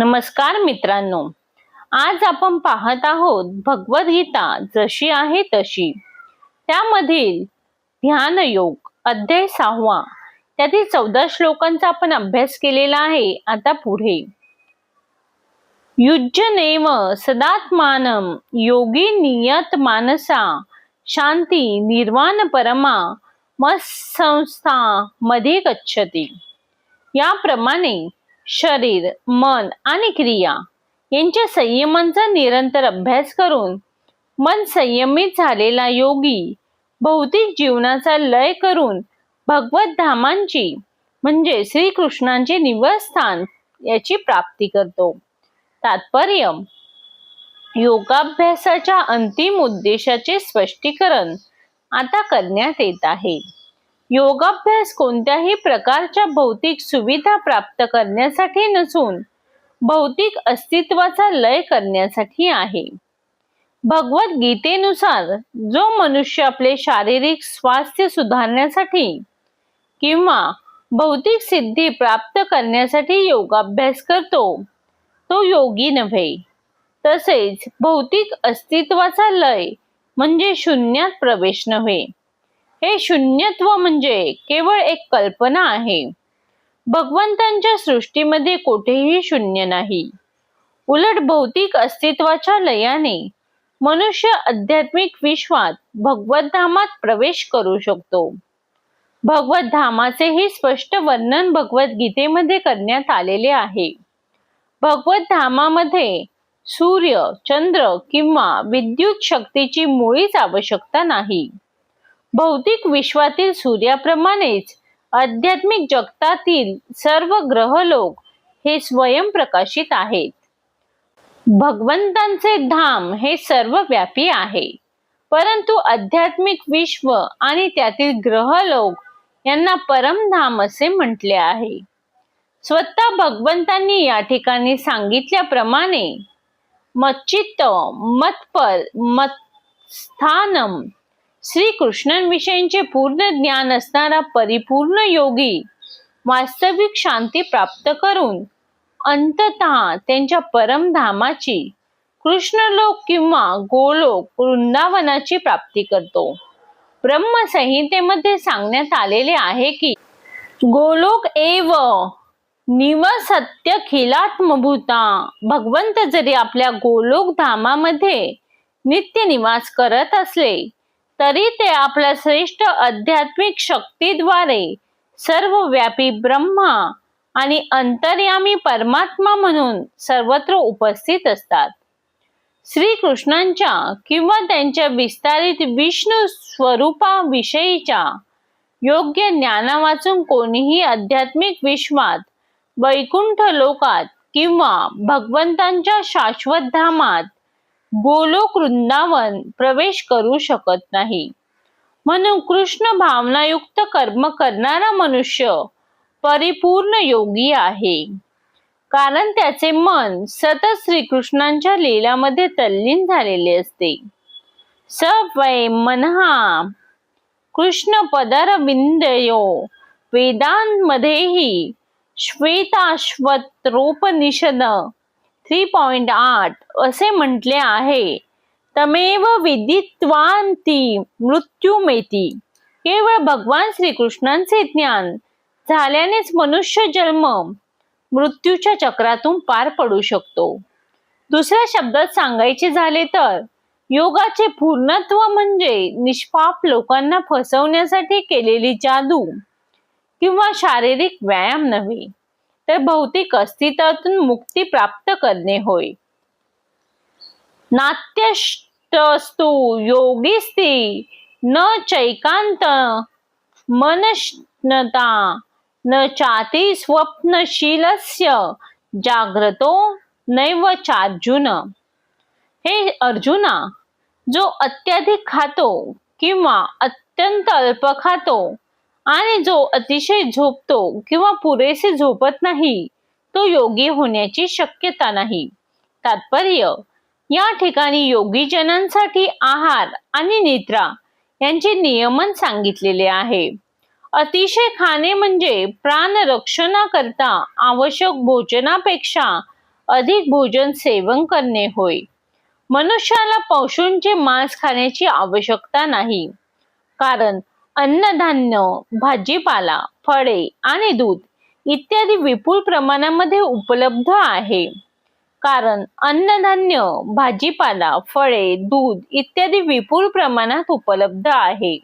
नमस्कार मित्रांनो. आज आपण पाहत आहोत भगवद्गीता जशी आहे तशी. त्यामधील ध्यान योग अध्याय सहावा त्यातील चौदा श्लोकांचा आपण अभ्यास केलेला आहे आता पुढे. युज्जनेव सदात्मानम योगी नियत मानसा शांती निर्वाण परमा मत्संस्था मध्ये गच्छती. याप्रमाणे शरीर मन आणि क्रिया यांच्या संयमांचा निरंतर अभ्यास करून मन संयमित झालेला योगी भौतिक जीवनाचा लय करून भगवत धामांची म्हणजे श्रीकृष्णांचे निवासस्थान याची प्राप्ती करतो. तात्पर्य योगाभ्यासाच्या अंतिम उद्देशाचे स्पष्टीकरण आता करण्यात येत आहे. योगाभ्यास कोणत्याही प्रकारच्या भौतिक सुविधा प्राप्त करण्यासाठी नसून भौतिक अस्तित्वाचा लय करण्यासाठी आहे. भगवत गीतेनुसार जो मनुष्य आपले शारीरिक स्वास्थ्य सुधारण्यासाठी किंवा भौतिक सिद्धी प्राप्त करण्यासाठी योगाभ्यास करतो तो योगी नव्हे. तसेच भौतिक अस्तित्वाचा लय म्हणजे शून्यात प्रवेश नव्हे. हे शून्यत्व म्हणजे केवळ एक कल्पना आहे. भगवंतांच्या सृष्टीमध्ये कोठेही शून्य नाही. उलट भौतिक अस्तित्वाच्या लयाने मनुष्य आध्यात्मिक विश्वात भगवतधामात प्रवेश करू शकतो. भगवतधामाचे हे स्पष्ट वर्णन भगवद्गीतेमध्ये करण्यात आलेले आहे. भगवतधामामध्ये सूर्य चंद्र किंवा विद्युत शक्तीची मुळीच आवश्यकता नाही. भौतिक विश्वातील सूर्याप्रमाणेच आध्यात्मिक जगतातील सर्व ग्रहलोक हे स्वयंप्रकाशित आहेत. भगवंतांचे धाम हे सर्वव्यापी आहे. परंतु आध्यात्मिक विश्व आणि त्यातील ग्रहलोक यांना परमधाम असे म्हटले आहे. स्वतः भगवंतांनी या ठिकाणी सांगितल्याप्रमाणे मच्चित्त मत स्थानम श्रीकृष्णांविषयींचे पूर्ण ज्ञान असणारा परिपूर्ण योगी वास्तविक शांती प्राप्त करून अंतत त्यांच्या परमधामाची कृष्णलोक किंवा गोलोक वृंदावनाची प्राप्ती करतो. ब्रह्मसंहितेमध्ये सांगण्यात आलेले आहे की गोलोक एव निवसत्य खिलात्मभूता भगवंत जरी आपल्या गोलोक धामामध्ये नित्य निवास करत असले तरी ते आपल्या श्रेष्ठ आध्यात्मिक शक्तीद्वारे सर्व व्यापी ब्रह्मा आणि अंतर्यामी परमात्मा म्हणून सर्वत्र उपस्थित असतात. श्रीकृष्णांच्या किंवा त्यांच्या विस्तारित विष्णू स्वरूपाविषयीच्या योग्य ज्ञाना वाचून कोणीही आध्यात्मिक विश्वात वैकुंठ लोकात किंवा भगवंतांच्या शाश्वत धामात गोलोक वृंदावन प्रवेश करू शकत नाही. म्हणून कृष्ण भावनायुक्त कर्म करणारा मनुष्य परिपूर्ण योगी आहे. कारण त्याचे मन सतत श्रीकृष्णांच्या लीलामध्ये तल्लीन झालेले असते. स वै मनहा कृष्ण पदर विंदयो वेदांमध्येही श्वेताश्वत्रोपनिषद थ्री पॉइंट आठ असे म्हटले आहे. तमेव विदित्वांती मृत्यूमेती. केवळ भगवान श्रीकृष्णांचे ज्ञान झाल्यानेच मनुष्य जन्म मृत्यूच्या चक्रातून पार पडू शकतो. दुसऱ्या शब्दात सांगायचे झाले तर योगाचे पूर्णत्व म्हणजे निष्पाप लोकांना फसवण्यासाठी केलेली जादू किंवा शारीरिक व्यायाम नव्हे. तर भौतिक अस्तित्वातून मुक्ती प्राप्त करणे होय. नात्यष्टस्तु योगिस्ती न चैकांत मनश्नता न चाती स्वप्नशीलस्य जाग्रतो नैव चार्जुन. हे अर्जुना जो अत्याधिक खातो किंवा अत्यंत अल्प खातो आणि जो अतिशय झोपतो किंवा पुरेसे झोपत नाही तो योगी होण्याची शक्यता नाही. तात्पर्य या ठिकाणी योगीजनांसाठी आहार आणि निद्रा यांचे नियमन सांगितलेले आहे. अतिशय खाणे म्हणजे प्राण रक्षणाकरता आवश्यक भोजनापेक्षा अधिक भोजन सेवन करणे होय. मनुष्याला पशूंचे मांस खाण्याची आवश्यकता नाही. कारण अन्नधान्य भाजीपाला फळे आणि दूध इत्यादी विपुल प्रमाणामध्ये उपलब्ध आहे. कारण अन्नधान्य भाजीपाला फळे दूध इत्यादी विपुल प्रमाणात उपलब्ध आहे.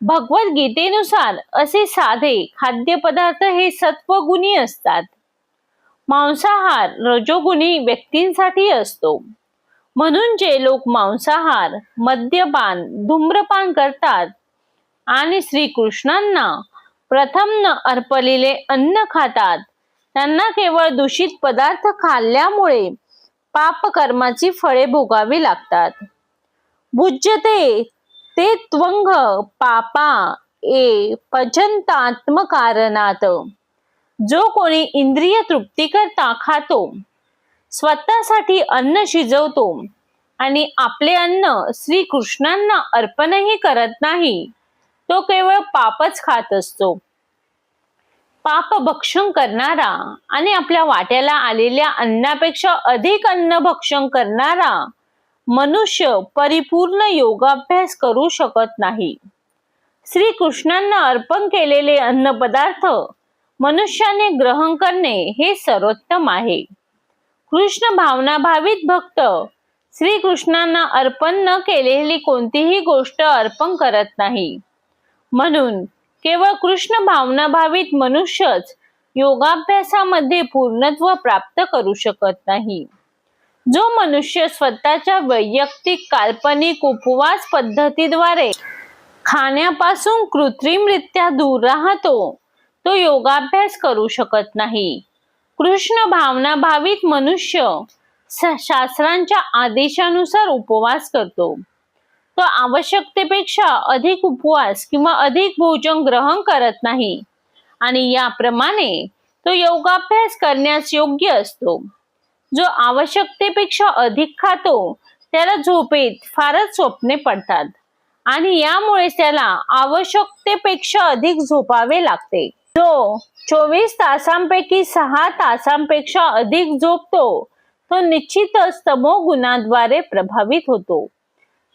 भगवद्गीतेनुसार असे साधे खाद्यपदार्थ हे सत्वगुणी असतात. मांसाहार रजोगुणी व्यक्तींसाठी असतो. म्हणून जे लोक मांसाहार मद्यपान धूम्रपान करतात आणि श्रीकृष्णांना प्रथम न अर्पलेले अन्न खातात. त्यांना केवळ दूषित पदार्थ खाल्ल्यामुळे पापकर्माची फळे भोगावी लागतात. भुज्यते ते त्वंग पापा ए पचंतात्मकारणात. जो कोणी इंद्रिय तृप्ती करता खातो स्वतःसाठी अन्न शिजवतो आणि आपले अन्न श्रीकृष्णांना अर्पणही करत नाही. तो केवळ पापच खात असतो. पाप भक्षण करणारा आणि आपल्या वाट्याला आलेल्या अन्नापेक्षा अधिक अन्न भक्षण करणारा मनुष्य परिपूर्ण योगाभ्यास करू शकत नाही. श्रीकृष्णांना अर्पण केलेले अन्न पदार्थ मनुष्याने ग्रहण करणे हे सर्वोत्तम आहे. कृष्ण भावनाभावित भक्त श्रीकृष्णांना अर्पण न केलेली कोणतीही गोष्ट अर्पण करत नाही. म्हणून केवळ कृष्ण भावना भावित मनुष्यच योगाभ्यासामध्ये पूर्णत्व प्राप्त करू शकत नाही. जो मनुष्य स्वतःच्या वैयक्तिक काल्पनिक उपवास पद्धतीद्वारे खाण्यापासून कृत्रिमरित्या दूर राहतो तो योगाभ्यास करू शकत नाही. कृष्ण भावना भावित मनुष्य शास्त्रांच्या आदेशानुसार उपवास करतो. तो आवश्यकतेपेक्षा अधिक उपवास किंवा अधिक भोजन ग्रहण करत नाही. आणि याप्रमाणे तो योगाभ्यास करण्यास योग्य असतो. जो आवश्यकतेपेक्षा अधिक खातो त्याला झोपेत फारच स्वप्ने पडतात आणि यामुळे त्याला आवश्यकतेपेक्षा अधिक झोपावे लागते. जो चोवीस तासांपैकी सहा तासांपेक्षा अधिक झोपतो तो निश्चितच तमोगुणाद्वारे प्रभावित होतो.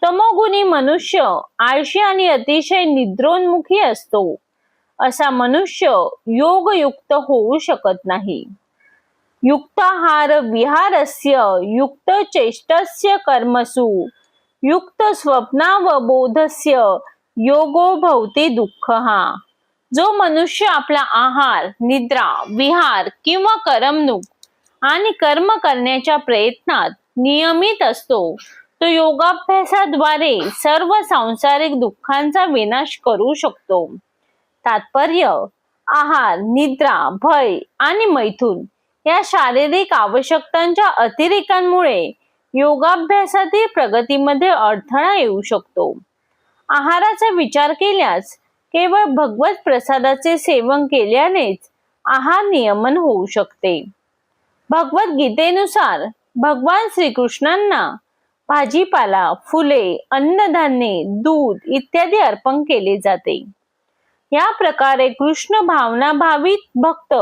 तमोगुणी मनुष्य आळशी आणि अतिशय निद्रोन्मुखी असतो. असा मनुष्य योगयुक्त होऊ शकत नाही. युक्ताहार विहारस्य युक्त चेष्टस्य कर्मसु युक्त स्वप्नावबोधस्य योगो भवती दुःख. हा जो मनुष्य आपला आहार निद्रा विहार किंवा करमणूक आणि कर्म करण्याच्या प्रयत्नात नियमित असतो तो योगाभ्यासाद्वारे सर्व सांसारिक दुःखांचा विनाश करू शकतो. तात्पर्य आहार निद्रा भय आणि मैथून या शारीरिक आवश्यकतांच्या अतिरेकांमुळे योगाभ्यासातील प्रगतीमध्ये अडथळा येऊ शकतो. आहाराचा विचार केल्यास केवळ भगवत प्रसादाचे सेवन केल्यानेच आहार नियमन होऊ शकते. भगवद्गीतेनुसार भगवान श्रीकृष्णांना भाजीपाला फुले अन्नधान्ये दूध इत्यादी अर्पण केले जाते. या प्रकारे कृष्ण भावना भावित भक्त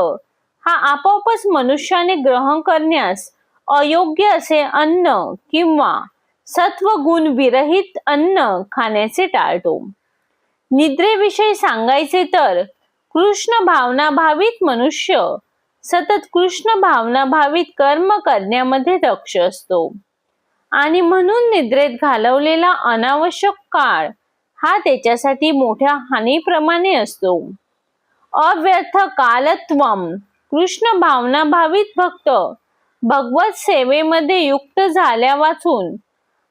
हा आपोआपच मनुष्याने ग्रहण करण्यास अयोग्य असे अन्न किंवा सत्वगुण विरहित अन्न खाण्याचे टाळतो. निद्रेविषयी सांगायचे तर कृष्ण भावना भावित मनुष्य सतत कृष्ण भावना भावित कर्म करण्यामध्ये दक्ष असतो. आणि म्हणून निद्रेत घालवलेला अनावश्यक काळ हा त्याच्यासाठी मोठ्या हानीप्रमाणे असतो. अव्यर्थ कालत्वम कृष्ण भावना भावित भक्त भगवत सेवेमध्ये युक्त झाल्या वाचून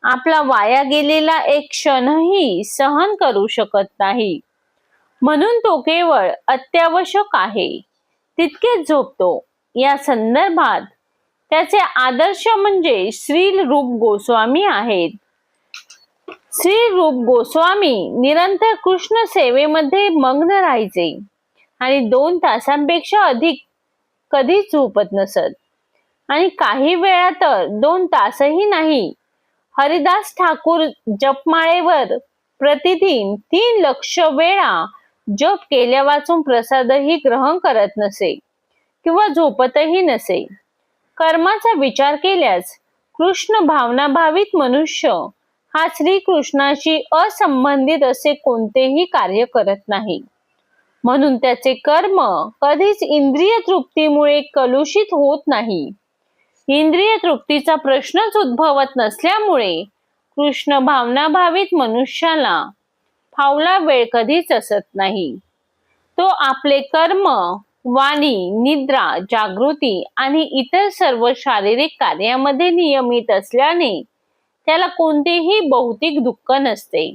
आपला वाया गेलेला एक क्षणही सहन करू शकत नाही. म्हणून तो केवळ अत्यावश्यक आहे. तितकेच झोपतो. या संदर्भात त्याचे आदर्श म्हणजे श्री रूप गोस्वामी आहेत. श्री रूप गोस्वामी निरंतर कृष्ण सेवेमध्ये मग्न राहायचे आणि दोन तासांपेक्षा अधिक कधीच झोपत नसत. आणि काही वेळा तर दोन तासही नाही. हरिदास ठाकूर जपमाळेवर प्रतिदिन तीन लक्ष वेळा जप केल्या वाचून प्रसादही ग्रहण करत नसे किंवा झोपतही नसे. कर्माचा विचार केल्यास कृष्ण भावना भावित मनुष्य. हा श्रीकृष्णाशी असंबंधित असे कोणतेही कार्य करत नाही. म्हणून त्याचे कर्म कधीच इंद्रिय तृप्तीमुळे कलुषित होत नाही. इंद्रिय तृप्तीचा प्रश्नच उद्भवत नसल्यामुळे कृष्ण भावना भावित मनुष्याला फावला वेळ कधीच असत नाही. तो आपले कर्म वाणी निद्रा जागृती आणि इतर सर्व शारीरिक कार्यामध्ये नियमित असल्याने त्याला कोणतेही भौतिक दुःख नसते.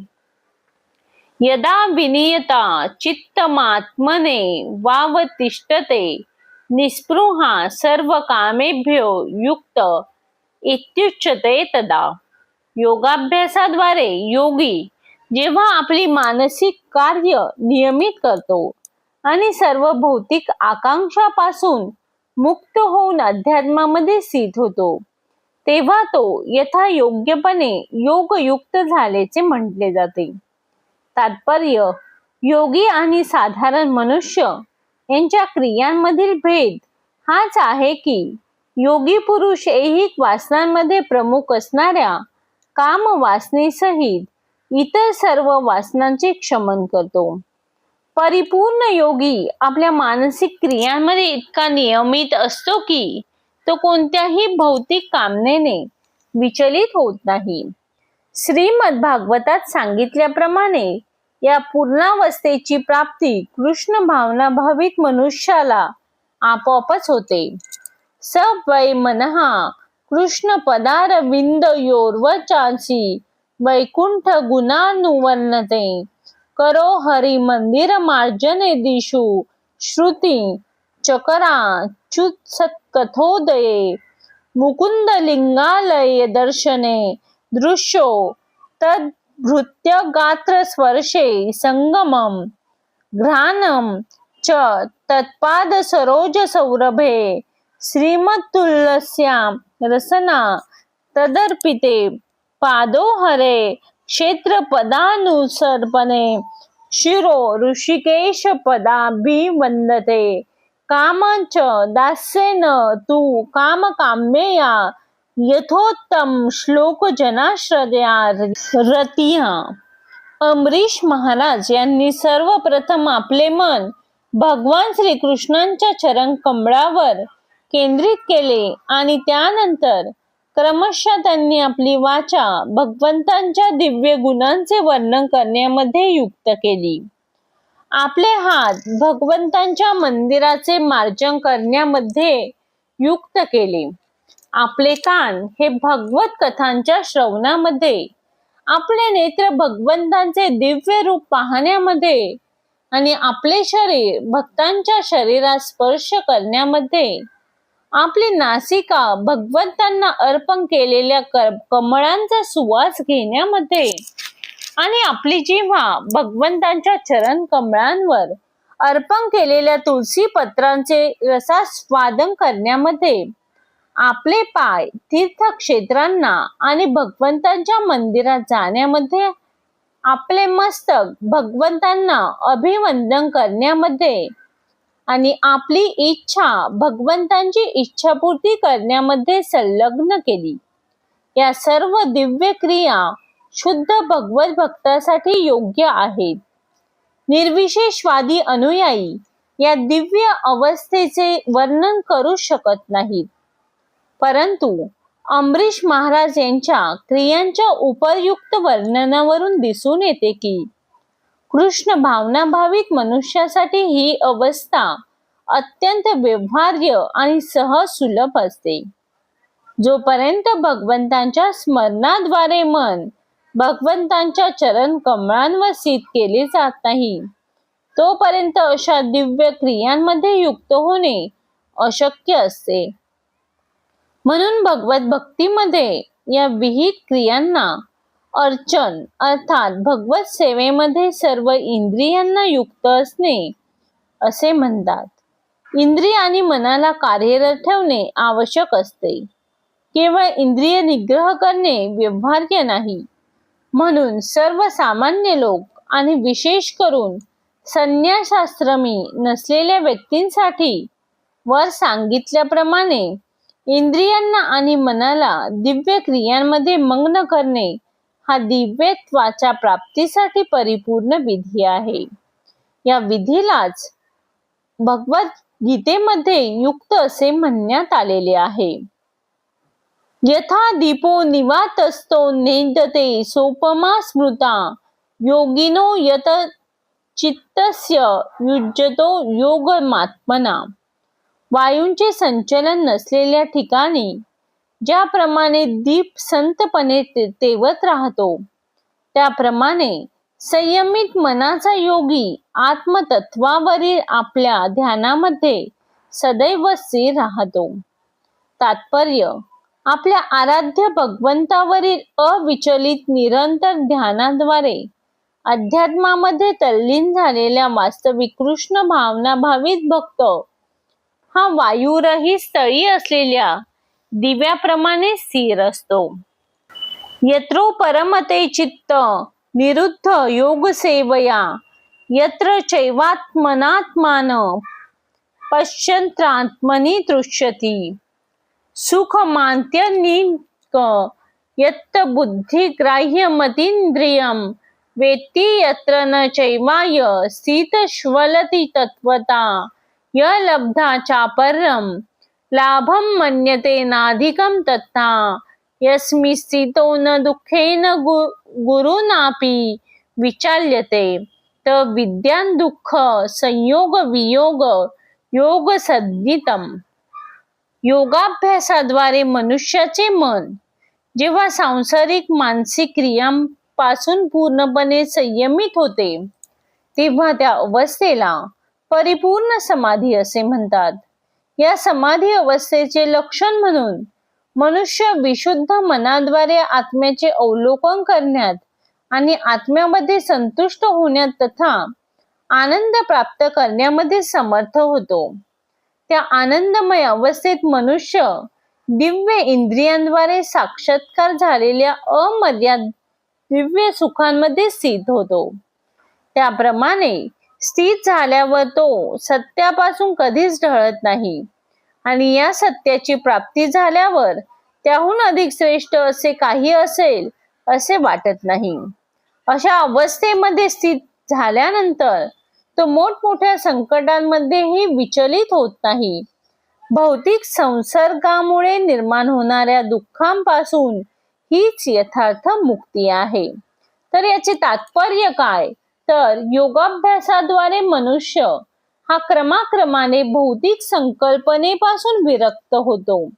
यदा विनियता चित्तमात्मने वावतिष्ठते निस्पृहा सर्व कामेभ्यो युक्त इत्युच्यते तदा. योगाभ्यासाद्वारे योगी जेव्हा आपली मानसिक कार्य नियमित करतो आणि सर्व भौतिक आकांक्षापासून मुक्त होऊन अध्यात्मामध्ये स्थित होतो. तेव्हा तो यथा योग्यपणे योगयुक्त झाल्याचे म्हटले जाते. तात्पर्य योगी आणि साधारण मनुष्य यांच्या क्रियांमधील भेद हाच आहे की योगी पुरुष ऐहिक वासनांमध्ये प्रमुख असणाऱ्या काम वासनेसहित इतर सर्व वासनांचे क्षमन करतो. परिपूर्ण योगी आपल्या मानसिक क्रियांमध्ये इतका नियमित असतो की तो कोणत्याही भौतिक कामनेने विचलित होत नाही. श्रीमद भागवतात सांगितल्याप्रमाणे या पूर्णावस्थेची प्राप्ती कृष्ण भावना भावित मनुष्याला आपोआपच होते. स वै मनहा कृष्ण पदार विंद योर्वचासी वैकुंठ गुणानुवर्णते. करो हरी मंदिर मार्जने दिशु। श्रुती चकरा कथोदये मुकुंद लिंगालय दर्शने। दृश्यो तद्भृत्य गात्र स्पर्शे संगमम। घ्राणम च तत्पाद सरोज सौरभे श्रीमत्तुल्यस्याम रसना तदर्पिते। पादो हरे क्षेत्र पदानुसर्पणे शिरो ऋषिकेश पदाभिवंदते कामांच दास्येन तू काम काम्यया यथोत्तम श्लोक जनाश्रया रतिया। अमरीश महाराज यांनी सर्वप्रथम आपले मन भगवान श्रीकृष्णांच्या चरण कमळावर केंद्रित केले आणि त्यानंतर क्रमशः त्यांनी आपली वाचा भगवंतांच्या दिव्य गुणांचे वर्णन करण्यामध्ये युक्त केली. आपले हात भगवंतांच्या मंदिराचे मार्जन करण्यामध्ये युक्त केले. आपले कान हे भगवत कथांच्या श्रवणामध्ये आपले नेत्र भगवंतांचे दिव्य रूप पाहण्यामध्ये आणि आपले शरीर भक्तांच्या शरीरात स्पर्श करण्यामध्ये आपली नासिका भगवंतांना अर्पण केलेल्या कमळांचा सुवास घेण्यामध्ये आणि आपली जिव्हा भगवंतांच्या चरण कमळांवर अर्पण केलेल्या तुळशी पत्रांचे रसास्वादन करण्यामध्ये आपले पाय तीर्थक्षेत्रांना आणि भगवंतांच्या मंदिरात जाण्यामध्ये आपले मस्तक भगवंतांना अभिवंदन करण्यामध्ये आणि आपली इच्छा भगवंतांची इच्छापूर्ती करण्यामध्ये संलग्न केली. या सर्व दिव्य क्रिया शुद्ध भगवत भक्तासाठी योग्य आहेत. निर्विशेषवादी अनुयायी या दिव्य अवस्थेचे वर्णन करू शकत नाहीत. परंतु अमरीश महाराज यांच्या क्रियांच्या उपयुक्त वर्णनावरून दिसून येते की कृष्ण भावनाभाविक मनुष्यासाठी ही अवस्था अत्यंत व्यवहार्य आणि सहज सुलभ असते. जोपर्यंत भगवंतांच्या स्मरणाद्वारे मन भगवंतांच्या चरण कमळांवर सीत केले जात नाही तोपर्यंत अशा दिव्य क्रियांमध्ये युक्त होणे अशक्य असते. म्हणून भगवत भक्तीमध्ये या विहित क्रियांना अर्चन अर्थात भगवत सेवेमध्ये सर्व इंद्रियांना युक्त असणे असे म्हणतात. इंद्रिय आणि मनाला कार्यरत ठेवणे आवश्यक असते. केवळ इंद्रिय निग्रह करणे व्यवहार्य नाही. म्हणून सर्वसामान्य लोक आणि विशेष करून संन्यासाश्रमी नसलेल्या व्यक्तींसाठी वर सांगितल्याप्रमाणे इंद्रियांना आणि मनाला दिव्य क्रियांमध्ये मग्न करणे हा दिव्यत्वाच्या प्राप्तीसाठी परिपूर्ण विधी आहे. या विधीलाच भगवत गीतेमध्ये युक्त असे म्हणण्यात आलेले आहे. यथा दीपो निवात असतो नेदते सोपमा स्मृता योगिनो यत चित्तस्य युज्यतो योगमात्मना. वायूंचे संचलन नसलेल्या ठिकाणी ज्याप्रमाणे दीप संतपणे तेवत राहतो त्याप्रमाणे संयमित मनाचा योगी आत्मतत्वावरील आपल्या ध्यानामध्ये सदैव स्थिर राहतो. तात्पर्य आपल्या आराध्य भगवंतावरील अविचलित निरंतर ध्यानाद्वारे अध्यात्मामध्ये तल्लीन झालेल्या वास्तविक कृष्ण भावना भावित भक्त हा वायुरही स्थळी असलेल्या दिव्याप्रमाणे स्थिर असतो. यत्रो परमते चित्त निरुद्ध योग सेवया यत्र चैवात्मनात्मान पश्चंत्रात्मनी तृष्यती सुख मान्त्यनिक यत्त बुद्धी ग्राह्यमतींद्रियम वेत्ती यत्र न चैवाय स्थितश्वलती तत्वता य लब्धा चापरम लाभम मन्यते नाधिकम तथा। यस्मि स्थितो न दुःखेन गु गुरुनापि विचाल्यते। त विद्यान दुःख संयोग वियोग योग सद्दितम योगाभ्यासाद्वारे मनुष्याचे मन। जेव्हा सांसारिक मानसिक क्रियांपासून पूर्णपणे संयमित होते तेव्हा त्या अवस्थेला परिपूर्ण समाधी असे म्हणतात। या समाधी अवस्थेचे लक्षण म्हणून मनुष्य विशुद्ध मनाद्वारे आत्म्याचे अवलोकन करण्यात आणि आत्म्यामध्ये संतुष्ट होण्यात तथा आनंद प्राप्त करण्यामध्ये समर्थ होतो. त्या आनंदमय अवस्थेत मनुष्य दिव्य इंद्रियांद्वारे साक्षात्कार झालेल्या अमर्याद दिव्य सुखांमध्ये स्थित होतो. त्याप्रमाणे स्थित झाल्यावर तो सत्यापासून कधीच ढळत नाही. आणि या सत्याची प्राप्ती झाल्यावर त्याहून अधिक श्रेष्ठ असे काही असेल असे वाटत नाही. अशा अवस्थेमध्ये स्थित झाल्यानंतर तो मोठमोठ्या संकटांमध्येही विचलित होत नाही. भौतिक संसर्गामुळे निर्माण होणाऱ्या दुःखांपासून हीच यथार्थ मुक्ती आहे. तर याचे तात्पर्य काय? तर योगाभ्यासाद्वारे मनुष्य हा क्रमाक्रमाने भौतिक संकल्पनेपासून विरक्त होतो.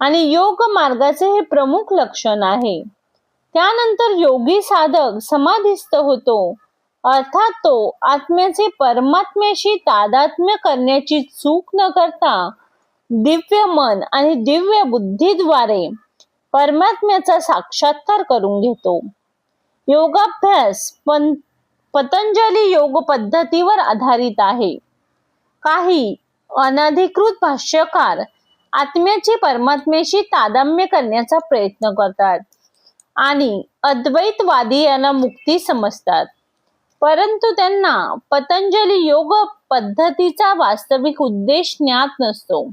आणि योग मार्गाचे हे प्रमुख लक्षण आहे. त्यानंतर योगी साधक समाधिस्थ होतो. अर्थात तो आत्म्याचे परमात्म्याशी तादात्म्य करण्याची चूक न करता दिव्य मन आणि दिव्य बुद्धीद्वारे परमात्म्याचा साक्षात्कार करून घेतो. योगाभ्यास पण पतंजली योग पद्धतीवर आधारित आहे. काही अनधिकृत भाष्यकार आत्म्याची परमात्म्याशी तादाम्य करण्याचा प्रयत्न करतात आणि अद्वैतवादी यांना मुक्ती समजतात. परंतु त्यांना पतंजली योग पद्धतीचा वास्तविक उद्देश ज्ञात नसतो.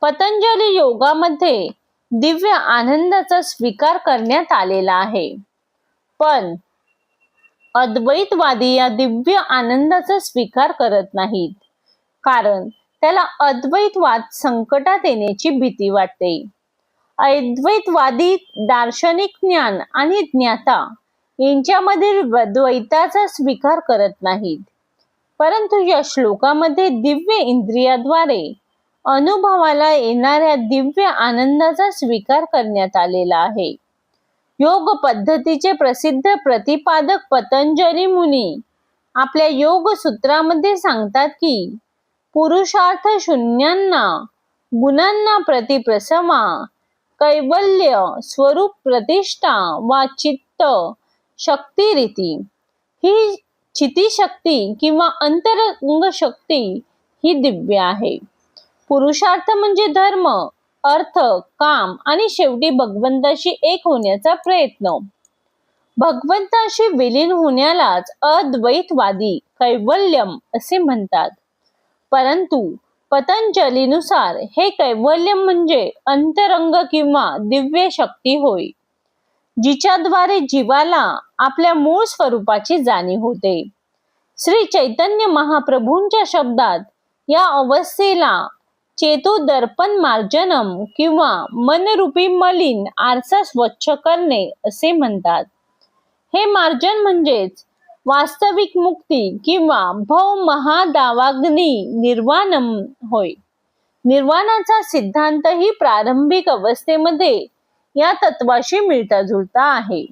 पतंजली योगामध्ये दिव्य आनंदाचा स्वीकार करण्यात आलेला आहे. पण अद्वैतवादी या दिव्य आनंदाचा स्वीकार करत नाहीत. कारण त्याला अद्वैतवाद संकटात येण्याची भीती वाटते. अद्वैतवादी दार्शनिक ज्ञान आणि ज्ञाता यांच्यामधील द्वैताचा स्वीकार करत नाहीत. परंतु या श्लोकामध्ये दिव्य इंद्रियाद्वारे अनुभवाला येणाऱ्या दिव्य आनंदाचा स्वीकार करण्यात आलेला आहे. योग पद्धतीचे प्रसिद्ध प्रतिपादक पतंजली मुनी आपल्या योग सूत्रामध्ये सांगतात की पुरुषार्थ शून्यांना गुणांना प्रतिप्रसमा कैवल्य स्वरूप प्रतिष्ठा वा चित्त शक्ती ही चितिशक्ती किंवा अंतरंग शक्ती ही दिव्य आहे. पुरुषार्थ म्हणजे धर्म अर्थ काम आणि शेवटी भगवंताशी एक होण्याचा प्रयत्न. भगवंताशी विलीन होण्यालाच अद्वैतवादी कैवल्यम असे म्हणतात. परंतु पतंजलीनुसार हे कैवल्यम म्हणजे अंतरंग किंवा दिव्य शक्ती होय जिच्याद्वारे जीवाला आपल्या मूळ स्वरूपाची जाणीव होते. श्री चैतन्य महाप्रभूंच्या शब्दात या अवस्थेला चेतू दर्पण मार्जनम किंवा मनरूपी मलिन आरसा स्वच्छ करणे असे म्हणतात. हे मार्जन म्हणजेच वास्तविक मुक्ती किंवा भव महादावाग्नी निर्वाणम होय. निर्वाणाचा सिद्धांत ही प्रारंभिक अवस्थेमध्ये या तत्वाशी मिळता जुळता आहे.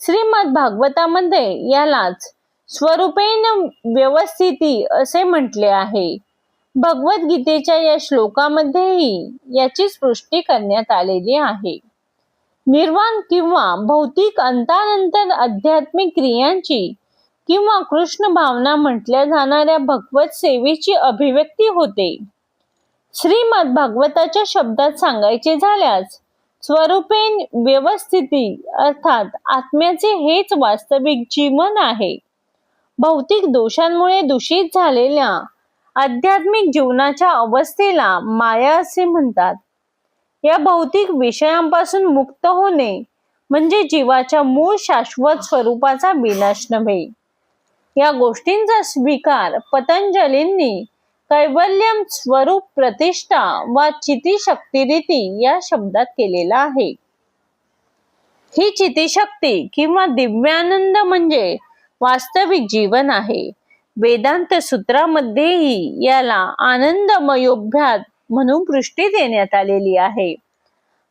श्रीमद भागवतामध्ये यालाच स्वरूपेन व्यवस्थिती असे म्हटले आहे. भगवद्गीतेच्या या श्लोकामध्येही याची सृष्टी करण्यात आलेली आहे. निर्वाण किंवा भौतिक अंतानंतर आध्यात्मिक क्रियांची किंवा कृष्ण भावना म्हटल्या जाणाऱ्या भगवत सेवेची अभिव्यक्ती होते. श्रीमद भागवताच्या शब्दात सांगायचे झाल्यास स्वरूपेन व्यवस्थिती अर्थात आत्म्याचे हेच वास्तविक जीवन आहे. भौतिक दोषांमुळे दूषित झालेल्या आध्यात्मिक जीवनाच्या अवस्थेला माया असे म्हणतात. या भौतिक विषयांपासून मुक्त होणे म्हणजे जीवाच्या मूळ शाश्वत स्वरूपाचा विनाश नव्हे. या गोष्टींचा स्वीकार पतंजलींनी कैवल्यम स्वरूप प्रतिष्ठा वा चितिशक्ती या शब्दात केलेला आहे. ही चितिशक्ती किंवा दिव्यानंद म्हणजे वास्तविक जीवन आहे. वेदांत सूत्रामध्येही याला आनंदमयोभ्यात म्हणून पृष्टी देण्यात आलेली आहे.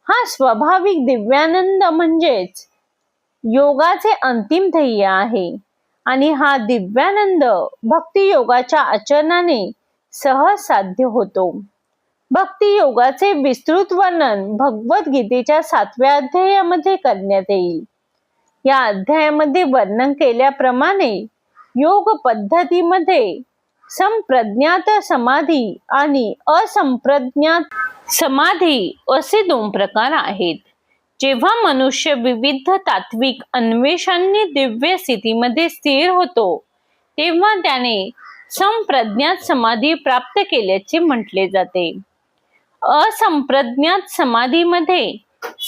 हा स्वाभाविक दिव्यानंद म्हणजेच योगाचे अंतिम ध्येय आहे आणि हा दिव्यानंद भक्ती योगाच्या आचरणाने सहज साध्य होतो. भक्ती योगाचे विस्तृत वर्णन भगवद्गीतेच्या सातव्या अध्यायामध्ये करण्यात येईल. या अध्यायामध्ये वर्णन केल्याप्रमाणे योग पद्धतीमध्ये संप्रज्ञात समाधी आणि असंप्रज्ञात समाधी असे दोन प्रकार आहेत. जेव्हा मनुष्य विविध तात्विक अन्वेषांनी दिव्य स्थितीमध्ये स्थिर होतो तेव्हा त्याने संप्रज्ञात समाधी प्राप्त केल्याचे म्हटले जाते. असंप्रज्ञात समाधीमध्ये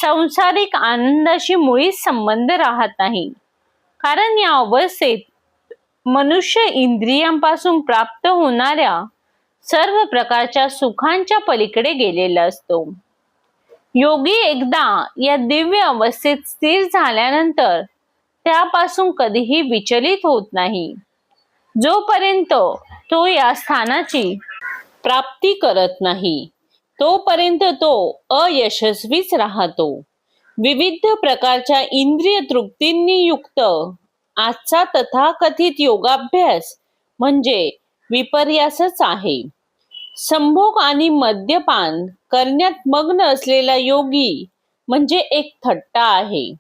संसारिक आनंदाशी मुळीच संबंध राहत नाही. कारण या अवस्थेत मनुष्य इंद्रियांपासून प्राप्त होणाऱ्या सर्व प्रकारच्या सुखांच्या पलीकडे गेलेला असतो. योगी एकदा या दिव्य अवस्थेत स्थिर झाल्यानंतर त्यापासून कधीही विचलित होत नाही. जोपर्यंत तो या स्थानाची प्राप्ती करत नाही तोपर्यंत तो अयशस्वीच राहतो. विविध प्रकारच्या इंद्रिय तृप्तींनी युक्त आजचा तथाकथित योगाभ्यास म्हणजे विपर्यासच आहे. संभोग आणि मद्यपान करण्यात मग्न असलेला योगी म्हणजे एक थट्टा आहे.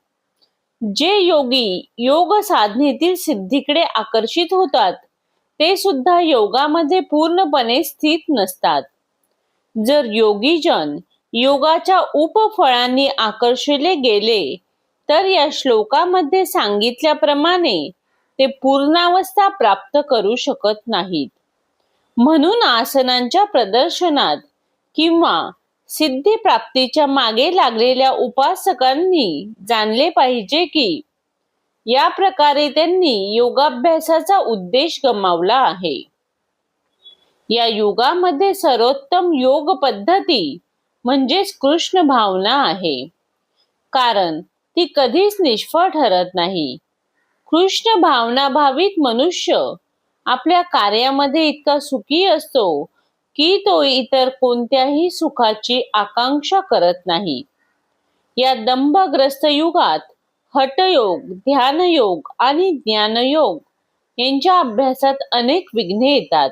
जे योगी योग साधनेतील सिद्धीकडे आकर्षित होतात ते सुद्धा योगामध्ये पूर्णपणे स्थित नसतात. जर योगीजन योगाच्या उपफळांनी आकर्षले गेले तर या श्लोकामध्ये सांगितल्याप्रमाणे ते पूर्णावस्था प्राप्त करू शकत नाहीत. म्हणून आसनांच्या प्रदर्शनात किंवा सिद्धी प्राप्तीच्या मागे लागलेल्या उपासकांनी जाणले पाहिजे की या प्रकारे त्यांनी योगाभ्यासाचा उद्देश गमावला आहे. या युगामध्ये सर्वोत्तम योग पद्धती म्हणजेच कृष्ण भावना आहे. कारण ती कधीच निष्फळ ठरत नाही. कृष्ण भावनाभावित मनुष्य. आपल्या कार्यामध्ये इतका सुखी असतो की तो इतर कोणत्याही सुखाची आकांक्षा करत नाही. या दंभग्रस्त युगात हटयोग ध्यानयोग आणि ज्ञानयोग यांच्या अभ्यासात अनेक विघ्ने येतात.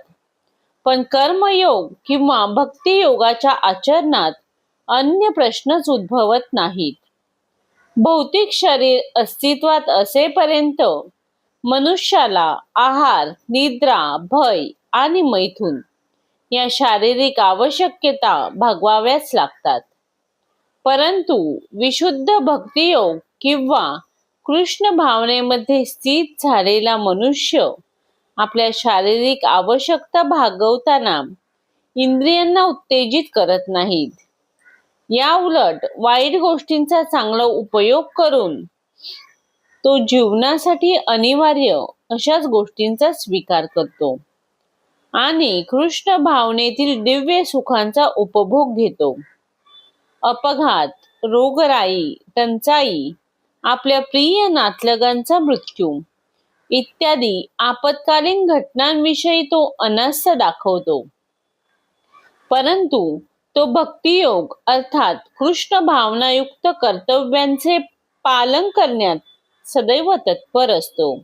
पण कर्मयोग किंवा भक्तियोगाच्या आचरणात अन्य प्रश्नच उद्भवत नाहीत. भौतिक शरीर अस्तित्वात असेपर्यंत मनुष्याला आहार निद्रा भय आणि मैथून या शारीरिक आवश्यकता भागवाव्याच लागतात. परंतु विशुद्ध भक्तियोग किंवा कृष्ण भावनेमध्ये स्थित झालेला मनुष्य आपल्या शारीरिक आवश्यकता भागवताना इंद्रियांना उत्तेजित करत नाहीत. या उलट वाईट गोष्टींचा चांगला उपयोग करून तो जीवनासाठी अनिवार्य अशाच गोष्टींचा स्वीकार करतो. आणि कृष्ण भावनेतील दिव्य सुखांचा उपभोग घेतो. अपघात रोगराई टंचाई आपल्या प्रिय नातलगांचा मृत्यू इत्यादी आपत्कालीन घटनांविषयी तो अनास्थ दाखवतो. परंतु तो भक्तियोग अर्थात कृष्ण भावनायुक्त कर्तव्यांचे पालन करण्यात सदैव तत्पर असतो.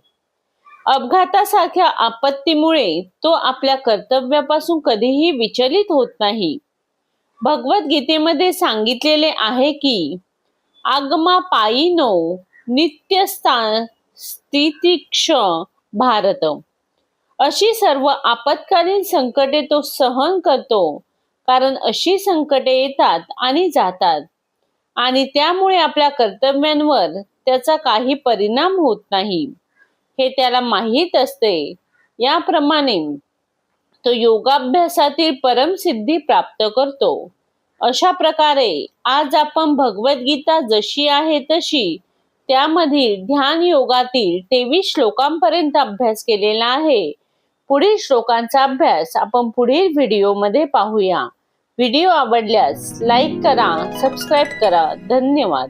अपघातासारख्या आपत्तीमुळे तो आपल्या कर्तव्यापासून कधीही विचलित होत नाही. भगवद्गीतेमध्ये सांगितलेले आहे की आगमा पायीनो नित्य स्थितिक्ष भारत अशी सर्व आपत्कालीन संकटे तो सहन करतो कारण अशी संकटे येतात आणि जातात. आणि त्यामुळे आपल्या कर्तव्यांवर त्याचा काही परिणाम होत नाही. हे त्याला माहीत असते. याप्रमाणे तो योगाभ्यासातील परमसिद्धी प्राप्त करतो. अशा प्रकारे आज आपण भगवद्गीता जशी आहे तशी त्यामधील ध्यान योगातील तेवीस श्लोकांपर्यंत अभ्यास केलेला आहे. पुढील श्लोकांचा अभ्यास आपण पुढील व्हिडिओमध्ये पाहूया. व्हिडिओ आवडल्यास लाईक करा सबस्क्राईब करा. धन्यवाद.